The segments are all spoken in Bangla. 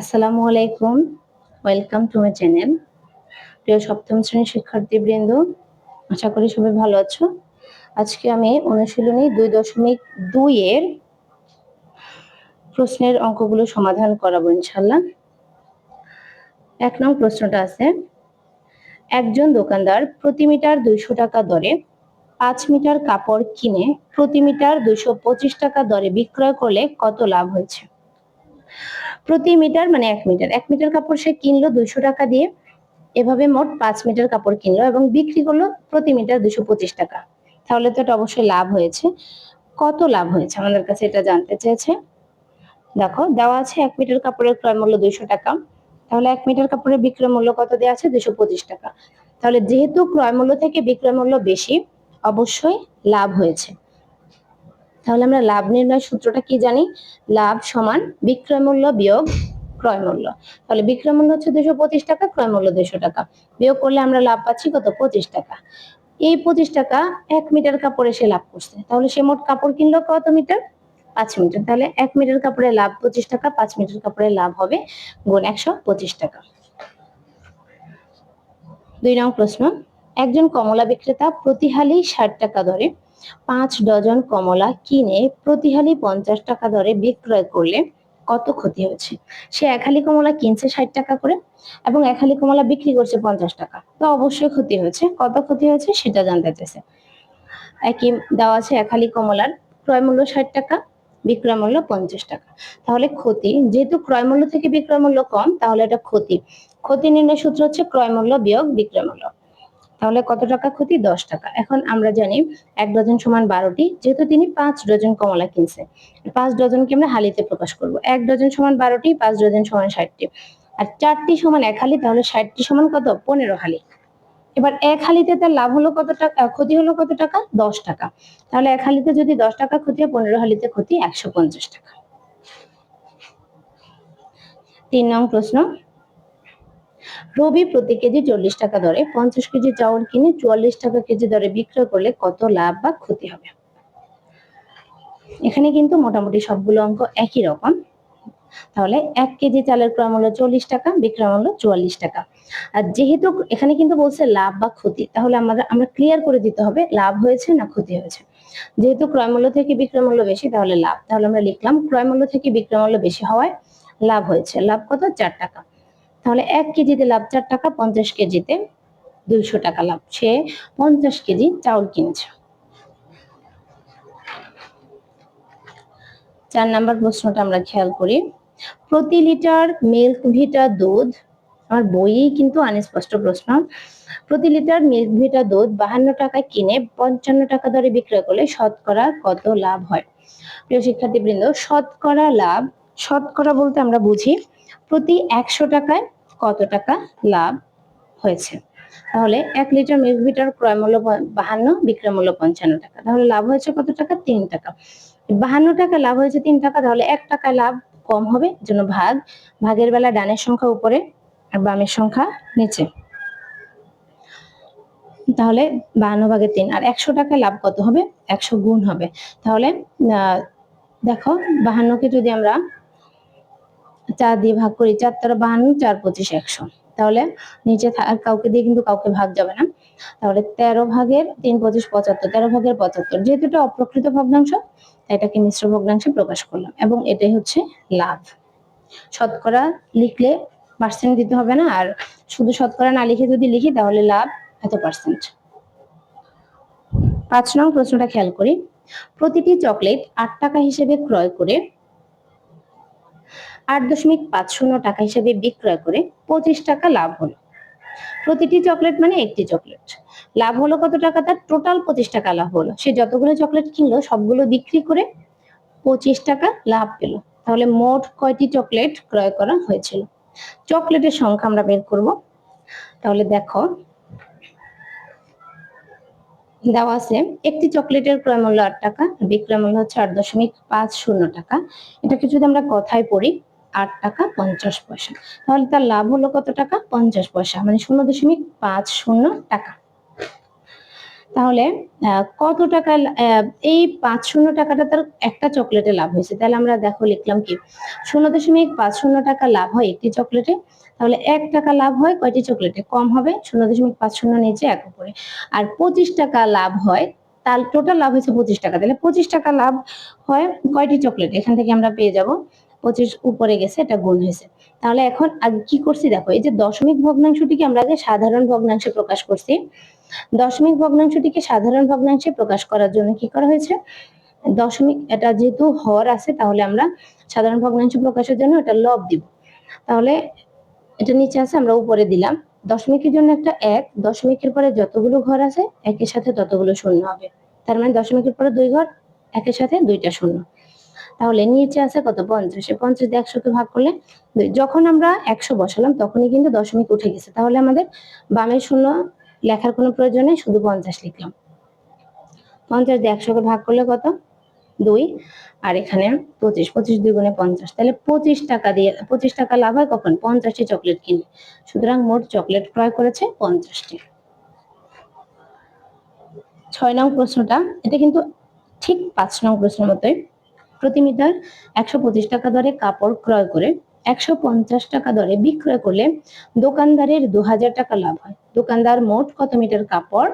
আসসালামু আলাইকুম। ওয়েলকাম টু মাই চ্যানেল প্রিয় সপ্তম শ্রেণির শিক্ষার্থীবৃন্দ, আশা করি সবাই ভালো আছো। আজকে আমি অনুশীলনী দুই দশমিক দুই এর প্রশ্নের অঙ্কগুলো সমাধান করাবো ইনশাল্লাহ এক নং প্রশ্নটা আছে, একজন দোকানদার প্রতি মিটার দুইশো টাকা দরে পাঁচ মিটার কাপড় কিনে প্রতি মিটার দুইশো পঁচিশ টাকা দরে বিক্রয় করলে কত লাভ হয়েছে? প্রতি মিটার মানে এক মিটার এক মিটার কাপড় সে কিনলো দুইশো টাকা দিয়ে, এভাবে মোট পাঁচ মিটার কাপড় কিনলো এবং বিক্রি করল প্রতি মিটার দুশো পঁচিশ টাকা। তাহলে তো এটা অবশ্যই লাভ হয়েছে। কত লাভ হয়েছে? আমাদের কাছে এটা জানতে চেয়েছে। দেখো, দেওয়া আছে এক মিটার কাপড়ের ক্রয় মূল্য দুইশো টাকা। তাহলে এক মিটার কাপড়ের বিক্রয় মূল্য কত দেওয়া আছে? দুশো পঁচিশ টাকা। তাহলে যেহেতু ক্রয় মূল্য থেকে বিক্রয় মূল্য বেশি, অবশ্যই লাভ হয়েছে। তাহলে আমরা লাভ নির্ণয় সূত্রটা কি জানি? লাভ সমান বিক্রয় মূল্য বিয়োগ ক্রয় মূল্য। তাহলে বিক্রয় মূল্য হচ্ছে দুশো পঁচিশ টাকা, ক্রয় মূল্য দুশো টাকা। বিয়োগ করলে আমরা লাভ পাচ্ছি কত? পঁচিশ টাকা। এই পঁচিশ টাকা এক মিটার কাপড়ে সে লাভ করছে। তাহলে সে মোট কাপড় কিনলো কত মিটার? পাঁচ মিটার। তাহলে এক মিটার কাপড়ে লাভ পঁচিশ টাকা, পাঁচ মিটার কাপড়ে লাভ হবে গুণ একশো পঁচিশ টাকা। দুই নং প্রশ্ন। একজন কমলা বিক্রেতা প্রতি হালি ষাট টাকা দরে পাঁচ ডজন কমলা কিনে প্রতিহালি পঞ্চাশ টাকা দরে বিক্রয় করলে কত ক্ষতি হয়েছে? সে এক হালি কমলা কিনছে ষাট টাকা করে এবং এক হালি কমলা বিক্রি করছে পঞ্চাশ টাকা। তো অবশ্যই ক্ষতি হয়েছে। কত ক্ষতি হয়েছে সেটা জানতে চাইছে। একই দেওয়া আছে এক হালি কমলার ক্রয় মূল্য ষাট টাকা, বিক্রয় মূল্য পঞ্চাশ টাকা। তাহলে ক্ষতি, যেহেতু ক্রয় মূল্য থেকে বিক্রয় মূল্য কম, তাহলে এটা ক্ষতি। ক্ষতি নির্ণয় সূত্র হচ্ছে ক্রয় মূল্য বিয়োগ বিক্রয় মূল্য। তাহলে কত টাকা ক্ষতি? দশ টাকা। এখন আমরা জানি এক ডজন সমান বারোটি, যেহেতু তিনি পাঁচ ডজন কমলা কিনছে। পাঁচ ডজনকে আমরা হালিতে প্রকাশ করব। এক ডজন সমান বারোটি, পাঁচ ডজন সমান ষাটটি। আর চারটি সমান এক হালি, তাহলে ষাটটি সমান কত? পনেরো হালি। এবার এক হালিতে তার লাভ হলো কত টাকা? ক্ষতি হলো কত টাকা? দশ টাকা। তাহলে এক হালিতে যদি দশ টাকা ক্ষতি হয়, পনেরো হালিতে ক্ষতি একশো পঞ্চাশ টাকা। তিন নং প্রশ্ন। রবি প্রতি কেজি চল্লিশ টাকা দরে, পঞ্চাশ কেজি চাউল কিনে চুয়াল্লিশ টাকা কেজি দরে বিক্রয় করলে কত লাভ বা ক্ষতি হবে? এখানে কিন্তু মোটামুটি সবগুলো অঙ্ক একই রকম। তাহলে এক কেজি চালের ক্রয় মূল্য চল্লিশ টাকা, বিক্রয় মূল্য চুয়াল্লিশ টাকা। আর যেহেতু এখানে কিন্তু বলছে লাভ বা ক্ষতি, তাহলে আমরা আমরা ক্লিয়ার করে দিতে হবে লাভ হয়েছে না ক্ষতি হয়েছে। যেহেতু ক্রয় মূল্য থেকে বিক্রয় মূল্য বেশি, তাহলে লাভ। তাহলে আমরা লিখলাম ক্রয় মূল্য থেকে বিক্রয় মূল্য বেশি হওয়ায় লাভ হয়েছে। লাভ কত? চার টাকা। তাহলে এক কেজিতে লাভ চার টাকা, পঞ্চাশ কেজিতে দুইশো টাকা লাভ। সে পঞ্চাশ কেজি চাউল কিনছে। চার নাম্বার প্রশ্নটা আমরা খেয়াল করি। প্রতি লিটার মিল্ক ভিটা দুধ, আমার বইয়েই কিন্তু অনিস্পষ্ট প্রশ্ন। প্রতি লিটার মিল্ক ভিটা দুধ বাহান্ন টাকায় কিনে পঞ্চান্ন টাকা দরে বিক্রয় করলে শতকরা কত লাভ হয়? প্রিয় শিক্ষার্থীবৃন্দ, শতকরা লাভ, শতকরা বলতে আমরা বুঝি প্রতি একশো টাকায় কত টাকা লাভ হয়েছে? তাহলে এক লিটার মিল্ক ভিটার ক্রয় মূল্য বাহান্ন, বিক্রয় মূল্য পঞ্চান্ন টাকা। তাহলে লাভ হয়েছে কত টাকা? তিন টাকা। বাহান্ন টাকা লাভ হয়েছে তিন টাকা, তাহলে এক টাকা লাভ কম হবে জন্য ভাগ। ভাগের বেলা ডানের সংখ্যা উপরে আর বামের সংখ্যা নিচে। তাহলে বাহান্ন ভাগে তিন, আর একশো টাকা লাভ কত হবে? একশো গুণ হবে। তাহলে দেখো, বাহান্নকে যদি আমরা চার দিয়ে ভাগ করি, চার তেরো বাহান্ন, চার পঁচিশ, একশো। তাহলে নিচে কাউকে দিয়ে কিন্তু কাউকে ভাগ যাবে না। তাহলে তেরো ভাগের তিন পঁচিশ পঁচাত্তর, তেরো ভাগের পঁচাত্তর। যেহেতু এটা অপ্রকৃত ভগ্নাংশ এটাকে মিশ্র ভগ্নাংশে প্রকাশ করলাম। এবং এটাই হচ্ছে লাভ। শতকরা লিখলে পার্সেন্ট দিতে হবে না, আর শুধু শতকরা না লিখে যদি লিখি, তাহলে লাভ এত পার্সেন্ট পাঁচ নং প্রশ্নটা খেয়াল করি। প্রতিটি চকলেট আট টাকা হিসেবে ক্রয় করে আট দশমিক পাঁচ শূন্য টাকা হিসেবে বিক্রয় করে পঁচিশ টাকা লাভ হলো। প্রতিটি চকলেট মানে একটি চকলেট লাভ হলো কত টাকা? তার টোটাল পঁচিশ টাকা লাভ হলো। সে যতগুলো চকলেট কিনলো, সবগুলো বিক্রি করে পঁচিশ টাকা লাভ পেল। তাহলে মোট কয়টি চকলেট ক্রয় করা হয়েছিল? চকলেটের সংখ্যা আমরা বের করব। তাহলে দেখো, দেওয়া আছে, একটি চকলেটের ক্রয় মূল্য আট টাকা, বিক্রয় মূল্য হচ্ছে আট দশমিক পাঁচ শূন্য টাকা। এটাকে যদি আমরা কথায় পড়ি আট টাকা পঞ্চাশ পয়সা। তাহলে তার লাভ হলো কত টাকা? পঞ্চাশ পয়সা মানে শূন্য দশমিক পাঁচ শূন্য টাকা। তাহলে কত টাকা এই পাঁচ শূন্য টাকাটা তার একটা চকলেটে লাভ হয়েছে। তাহলে আমরা দেখো, লিখলাম কি? শূন্য দশমিক পাঁচ শূন্য টাকা লাভ হয় একটি চকলেটে। তাহলে এক টাকা লাভ হয় কয়টি চকলেটে? কম হবে, শূন্য দশমিক পাঁচ শূন্য নিচে এক উপরে। আর পঁচিশ টাকা লাভ হয়, তার টোটাল লাভ হয়েছে পঁচিশ টাকা। তাহলে পঁচিশ টাকা লাভ হয় কয়টি চকলেট? এখান থেকে আমরা পেয়ে যাব। পঁচিশ উপরে গেছে, এটা গুণ হয়েছে। তাহলে এখন আগে কি করছি দেখো, এই যে দশমিক ভগ্নাংশটিকে আমরা আগে সাধারণ ভগ্নাংশে প্রকাশ করছি। দশমিক ভগ্নাংশটিকে সাধারণ ভগ্নাংশে প্রকাশ করার জন্য কি করা হয়েছে? দশমিক, এটা যেহেতু হর আছে, তাহলে আমরা সাধারণ ভগ্নাংশ প্রকাশের জন্য এটা লব দিব। তাহলে এটা নিচে আছে, আমরা উপরে দিলাম। দশমিকের জন্য একটা এক, দশমিকের পরে যতগুলো ঘর আছে, একের সাথে ততগুলো শূন্য হবে। তার মানে দশমিকের পরে দুই ঘর, একের সাথে দুইটা শূন্য। তাহলে নিচে আছে কত? পঞ্চাশ। পঞ্চাশ দিয়ে একশোকে ভাগ করলে যখন আমরা একশো বসালাম, তখনই কিন্তু দশমিক উঠে গেছে। তাহলে আমাদের বামের শূন্য লেখার কোনো প্রয়োজন নেই, শুধু পঞ্চাশ লিখলাম। পঞ্চাশ দিয়ে একশোকে ভাগ করলে কত? দুই। আর এখানে পঁচিশ। পঁচিশ দুই গুণে পঞ্চাশ। তাহলে পঁচিশ টাকা দিয়ে, পঁচিশ টাকা লাভ হয় কখন? পঞ্চাশটি চকলেট কিনে। সুতরাং মোট চকলেট ক্রয় করেছে পঞ্চাশটি। ছয় নং প্রশ্নটা, এটা কিন্তু ঠিক পাঁচ নং প্রশ্নের মতোই। প্রতি মিটার একশো পঁচিশ টাকা দরে কাপড় ক্রয় করে, একশো পঞ্চাশ টাকা দরে বিক্রয় করলে দোকানদারের দু হাজার টাকা লাভ হয়। দোকানদার মোট কত মিটার কাপড়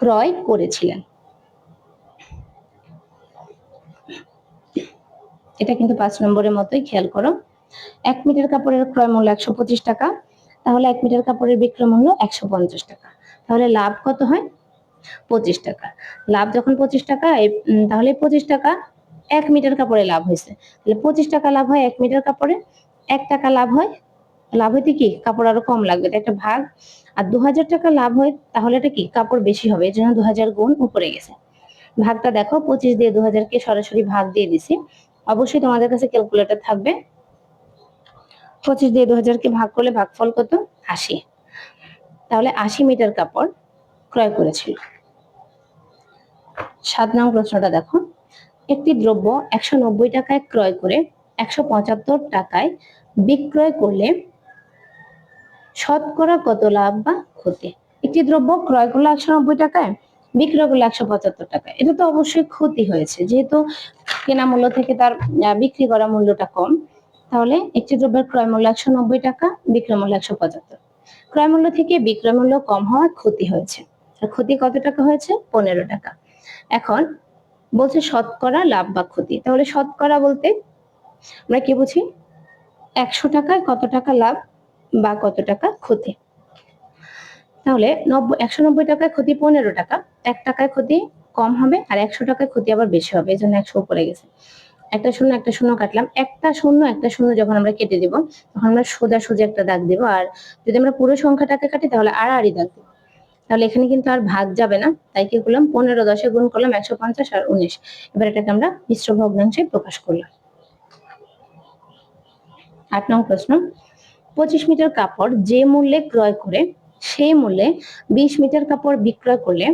ক্রয় করেছিলেন? এটা কিন্তু পাঁচ নম্বরের মতোই খেয়াল করো। এক মিটার কাপড়ের ক্রয় মূল্য একশো পঁচিশ টাকা, তাহলে এক মিটার কাপড়ের বিক্রয় মূল্য একশো পঞ্চাশ টাকা। তাহলে লাভ কত হয়? পঁচিশ টাকা। লাভ যখন পঁচিশ টাকা তাহলে পঁচিশ টাকা এক মিটার কাপড়ে লাভ হয়েছে। তাহলে পঁচিশ টাকা লাভ হয় এক মিটার কাপড়ে, এক টাকা লাভ হয়, লাভ হইতে কি? কাপড় আরও কম লাগবে একটা ভাগ। আর দু হাজার টাকা লাভ হয়, তাহলে এটা কি? কাপড় বেশি হবে এই জন্য দু হাজার গুণ উপরে গেছে। ভাগটা দেখো, পঁচিশ দিয়ে দু হাজারকে সরাসরি ভাগ দিয়ে দিছি। অবশ্যই তোমাদের কাছে ক্যালকুলেটর থাকবে। পঁচিশ দিয়ে দু হাজারকে ভাগ করলে ভাগফল কত? আশি। তাহলে আশি মিটার কাপড় ক্রয় করেছিল সাত নং প্রশ্নটা দেখো। একটি দ্রব্য একশো নব্বই টাকায় ক্রয় করে একশো পঁচাত্তর টাকায় বিক্রয় করলে শতকরা কত লাভ বা ক্ষতি? একটি দ্রব্য ক্রয় করলে একশো নব্বই টাকায়, বিক্রয় করলে একশো পঁচাত্তর টাকায়। এটা তো অবশ্যই ক্ষতি হয়েছে। যেহেতু কেনা মূল্য থেকে তার বিক্রি করা মূল্যটা কম, তাহলে একটি দ্রব্যের ক্রয় মূল্য একশো নব্বই টাকা, বিক্রয় মূল্য একশো পঁচাত্তর। ক্রয় মূল্য থেকে বিক্রয় মূল্য কম হওয়ার ক্ষতি হয়েছে। ক্ষতি কত টাকা হয়েছে? পনেরো টাকা। এখন বলছে শতকরা লাভ বা ক্ষতি। তাহলে শতকরা বলতে আমরা কি বুঝি? একশো টাকায় কত টাকা লাভ বা কত টাকা ক্ষতি? তাহলে নব্বই একশো নব্বই টাকায় ক্ষতি পনেরো টাকা, এক টাকায় ক্ষতি কম হবে আর একশো টাকায় ক্ষতি আবার বেশি হবে, এই জন্য একশো উপরে গেছে। একটা শূন্য একটা শূন্য কাটলাম। একটা শূন্য একটা শূন্য যখন আমরা কেটে দিব, তখন আমরা সোজা সোজা একটা দাগ দিব। আর যদি আমরা পুরো সংখ্যাটাকে কাটি, তাহলে আড়াআড়ি দাগ দিব। তাহলে এখানে কিন্তু আর ভাগ যাবে না। তাই কি করলাম? পনেরো দশে গুণ করলাম একশো পঞ্চাশ আর উনিশ। এবার এটাকে আমরা মিশ্র ভগ্নাংশে প্রকাশ করলাম। আট নং প্রশ্ন। পঁচিশ মিটার কাপড় যে মূল্যে ক্রয় করে, সেই মূল্যে বিশ মিটার কাপড় বিক্রয় করলে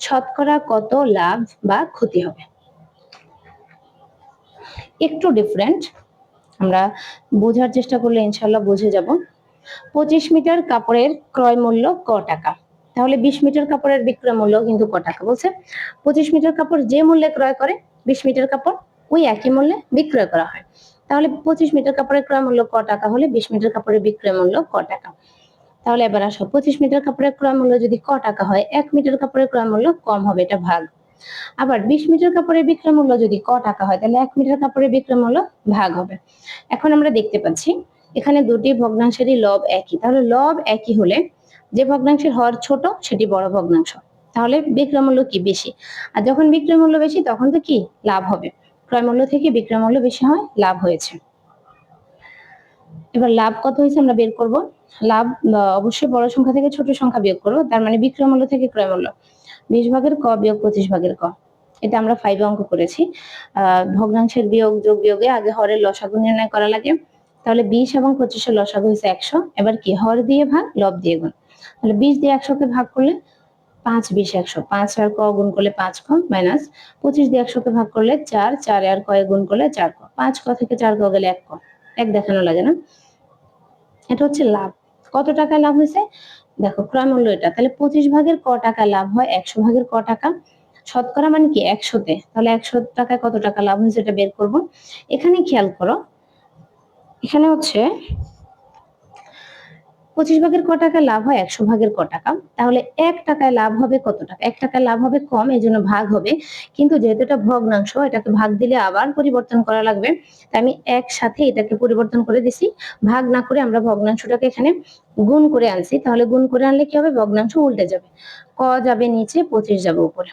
শতকরা কত লাভ বা ক্ষতি হবে? একটু ডিফারেন্ট আমরা বোঝার চেষ্টা করলে ইনশাল্লাহ বুঝে যাব। পঁচিশ মিটার কাপড়ের ক্রয় মূল্য ক টাকা? তাহলে বিশ মিটার কাপড়ের বিক্রয় মূল্য কিন্তু ক টাকা বলছে? পঁচিশ মিটার কাপড় যে মূল্যে ক্রয় করে, বিশ মিটার কাপড় ওই একই মূল্যে বিক্রয় করা হয়। তাহলে পঁচিশ মিটার কাপড়ের ক্রয় মূল্য ক টাকা হলে বিশ মিটার কাপড়ের বিক্রয় মূল্য ক টাকা তাহলে এবার আসো, পঁচিশ মিটার কাপড়ের ক্রয় মূল্য যদি ক টাকা হয়, এক মিটার কাপড়ের ক্রয় মূল্য কম হবে, এটা ভাগ। আবার বিশ মিটার কাপড়ের বিক্রয় মূল্য যদি ক টাকা হয়, তাহলে এক মিটার কাপড়ের বিক্রয় মূল্য ভাগ হবে। এখন আমরা দেখতে পাচ্ছি, এখানে দুটি ভগ্নাংশেরই লব একই। তাহলে লব একই হলে যে ভগ্নাংশের হর ছোট, সেটি বড় ভগ্নাংশ। তাহলে বিক্রয় মূল্য কি বেশি? আর যখন বিক্রয় মূল্য বেশি, তখন তো কি? লাভ হবে। ক্রয় মূল্য থেকে বিক্রয় মূল্য বেশি হয়, লাভ হয়েছে। এবার লাভ কত হয়েছে আমরা বের করব। লাভ অবশ্যই বড় সংখ্যা থেকে ছোট সংখ্যা বিয়োগ করব। তার মানে বিক্রয় মূল্য থেকে ক্রয় মূল্য। বিশ ভাগের ক বিয়োগ পঁচিশ ভাগের ক। এটা আমরা ফাইভে অঙ্ক করেছি। আহ, ভগ্নাংশের বিয়োগ যোগ বিয়োগে আগে হরের লসাগু নির্ণয় করা লাগে। তাহলে বিশ এবং পঁচিশের লসাগু হয়েছে একশো। এবার কি? হর দিয়ে ভাগ, লব দিয়ে গুণ। তাহলে বিশ দিয়ে একশোকে ভাগ করলে পাঁচ বিশ একশো। পাঁচ আর ক গুণ করলে পাঁচ ক মাইনাস পঁচিশ দিয়ে একশোকে ভাগ করলে চার চার আর কয়ে গুণ করলে চার ক। পাঁচ ক থেকে চার ক গেলে এক ক। এক দেখানো লাগে না। এটা হচ্ছে লাভ। কত টাকায় লাভ হয়েছে? দেখো ক্রয় মূল্য এটা। তাহলে পঁচিশ ভাগের ক টাকা লাভ হয়, একশো ভাগের ক টাকা। শতকরা মানে কি? একশোতে তাহলে একশো টাকায় কত টাকা লাভ হয়েছে এটা বের করব। এখানে খেয়াল করো। এখানে হচ্ছে পঁচিশ ভাগের ক টাকা লাভ হয়, একশো ভাগের ক টাকা। তাহলে এক টাকায় লাভ হবে কত টাকা? এক টাকায় লাভ হবে কম, এই জন্য ভাগ হবে। কিন্তু যেহেতু এটা ভগ্নাংশ, এটাকে ভাগ দিলে আবার পরিবর্তন করা লাগবে। তাই আমি একসাথে এটাকে পরিবর্তন করে দিছি। ভাগ না করে আমরা ভগ্নাংশটাকে এখানে গুণ করে আনছি। তাহলে গুণ করে আনলে কি হবে? ভগ্নাংশ উল্টে যাবে। ক যাবে নিচে, পঁচিশ যাবে উপরে।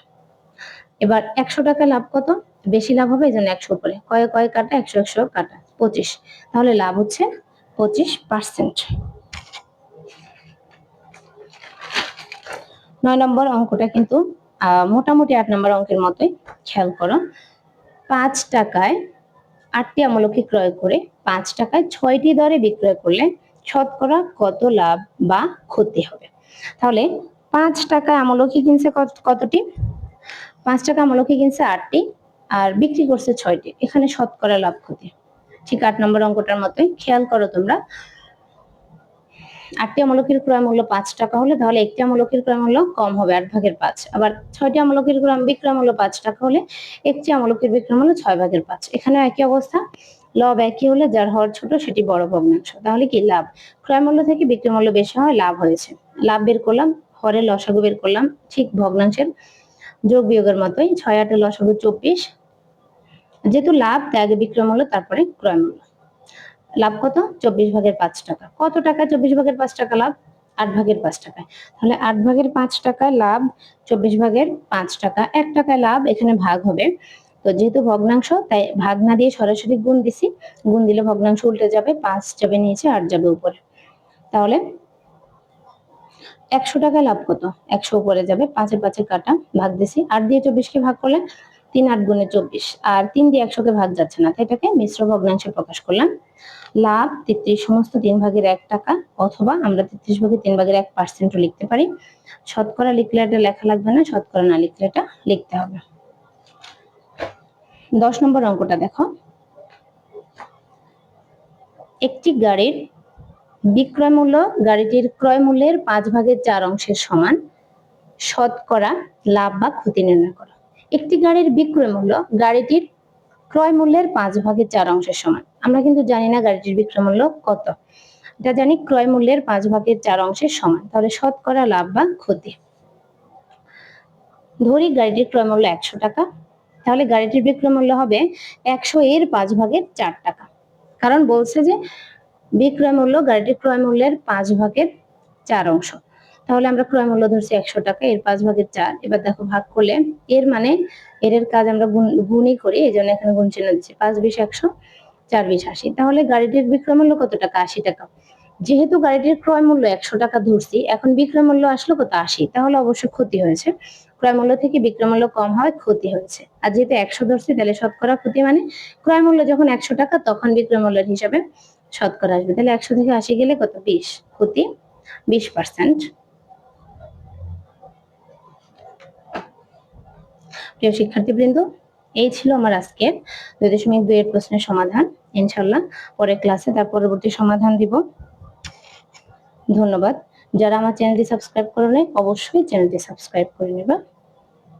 এবার একশো টাকা লাভ কত? বেশি লাভ হবে, এই জন্য একশো উপরে। কয়ে কয়ে কাটা, একশো একশো কাটা, পঁচিশ। তাহলে লাভ হচ্ছে পঁচিশ পার্সেন্ট। নয় নম্বর অঙ্কটা কিন্তু মোটামুটি আট নম্বর অঙ্কের মতোই খেয়াল করো। পাঁচ টাকায় আটটি আমলকি ক্রয় করে পাঁচ টাকায় ছয়টি দরে বিক্রয় করলে শতকরা কত লাভ বা ক্ষতি হবে? তাহলে পাঁচ টাকায় আমলকি কিনছে কত- কতটি? পাঁচ টাকা আমলকি কিনছে আটটি আর বিক্রি করছে ছয়টি। এখানে শতকরা লাভ ক্ষতি। ঠিক আট নম্বর অঙ্কটার মতোই খেয়াল করো তোমরা। আটটি আমলকির ক্রয় মূল্য পাঁচ টাকা হলে তাহলে একটি আমলকির ক্রয় মূল্য কম হবে আট ভাগের পাঁচ। আবার ছয়টি আমলকির ক্রয় বিক্রয় মূল্য পাঁচ টাকা হলে একটি আমলকির বিক্রয় মূল্য ছয় ভাগের পাঁচ। এখানেও একই অবস্থা। লব একই হলে যার হর ছোট সেটি বড় ভগ্নাংশ। তাহলে কি লাভ? ক্রয় মূল্য থেকে বিক্রয় মূল্য বেশি হয় লাভ হয়েছে। লাভ বের করলাম, হরের লসাগু বের করলাম, ঠিক ভগ্নাংশের যোগ বিয়োগের মতোই ছয় আটের লসাগু চব্বিশ। যেহেতু লাভ, ত্যাগ, বিক্রয় মূল্য, তারপরে ক্রয় মূল্য। লাভ কত? চব্বিশ ভাগের পাঁচ টাকা। কত টাকা? চব্বিশ ভাগের পাঁচ টাকা লাভ? আট ভাগের পাঁচ টাকায়। তাহলে আট ভাগের পাঁচ টাকায় লাভ চব্বিশ ভাগের পাঁচ টাকা। এক টাকায় লাভ এখানে ভাগ হবে। তো যেহেতু ভগ্নাংশ, তাই ভাগ না দিয়ে সরাসরি গুণ দিছি। গুণ দিলে ভগ্নাংশ উল্টে যাবে, পাঁচ যাবে নিচে, আট যাবে উপরে। তাহলে একশো টাকা লাভ কত? একশো উপরে যাবে, পাঁচে পাঁচে কাটা, ভাগ দিছি। আট দিয়ে চব্বিশকে ভাগ করলে তিন আট গুণে চব্বিশ। আর তিন দিয়ে একশোকে ভাগ যাচ্ছে না, তাই এটাকে মিশ্র ভগ্নাংশে প্রকাশ করলাম। লাভ তেত্রিশ সমস্ত তিন ভাগের এক টাকা অথবা আমরা তেত্রিশ ভাগের তিন ভাগের এক পার্সেন্টও লিখতে পারি। শতকরা লিখলে এটা লেখা লাগবে না, শতকরা না লিখলে এটা লিখতে হবে। দশ নম্বর অঙ্কটা দেখো। একটি গাড়ির বিক্রয় মূল্য গাড়িটির ক্রয় মূল্যের পাঁচ ভাগের চার অংশের সমান শতকরা লাভ বা ক্ষতি নির্ণয় করো। একটি গাড়ির বিক্রয় মূল্য গাড়িটির ক্রয় মূল্যের পাঁচ ভাগের চার অংশের সমান। আমরা কিন্তু জানি না গাড়িটির বিক্রয় মূল্য কত। এটা জানি ক্রয় মূল্যের পাঁচ ভাগের চার অংশের সমান। তাহলে শতকরা লাভ বা ক্ষতি। ধরি গাড়িটির ক্রয় মূল্য একশো টাকা। তাহলে গাড়িটির বিক্রয় মূল্য হবে একশো এর পাঁচ ভাগের চার টাকা। কারণ বলছে যে বিক্রয় মূল্য গাড়িটির ক্রয় মূল্যের পাঁচ ভাগের চার অংশ। তাহলে আমরা ক্রয় মূল্য ধরছি একশো টাকা, এর পাঁচ ভাগের চার। এবার দেখো ভাগ করলে, এর মানে এর কাজ আমরা গুণ, গুণই করি, এই জন্য এখানে গুণ চিহ্ন দিচ্ছি। পাঁচ বিশ একশো, চার বিশ আশি। তাহলে গাড়িটির বিক্রয় মূল্য কত টাকা? আশি টাকা। যেহেতু গাড়িটির ক্রয় মূল্য একশো টাকা ধরছি, এখন বিক্রয় মূল্য আসলো কত? আশি। তাহলে অবশ্যই ক্ষতি হয়েছে। ক্রয় মূল্য থেকে বিক্রয় মূল্য কম হয়, ক্ষতি হয়েছে। আর যেহেতু একশো ধরছি, তাহলে শতকরা ক্ষতি মানে ক্রয় মূল্য যখন একশো টাকা, তখন বিক্রয় মূল্যের হিসাবে শতকরা আসবে। তাহলে একশো থেকে আশি গেলে কত? বিশ। ক্ষতি? বিশ পার্সেন্ট প্রিয় শিক্ষার্থীবৃন্দ, এই ছিল আমার আজকের দুই দশমিক দুই এর প্রশ্নের সমাধান। ইনশাল্লাহ পরের ক্লাসে তার পরবর্তী সমাধান দিব। ধন্যবাদ। যারা আমার চ্যানেলটি সাবস্ক্রাইব করে নেয় অবশ্যই চ্যানেলটি সাবস্ক্রাইব করে নেবা।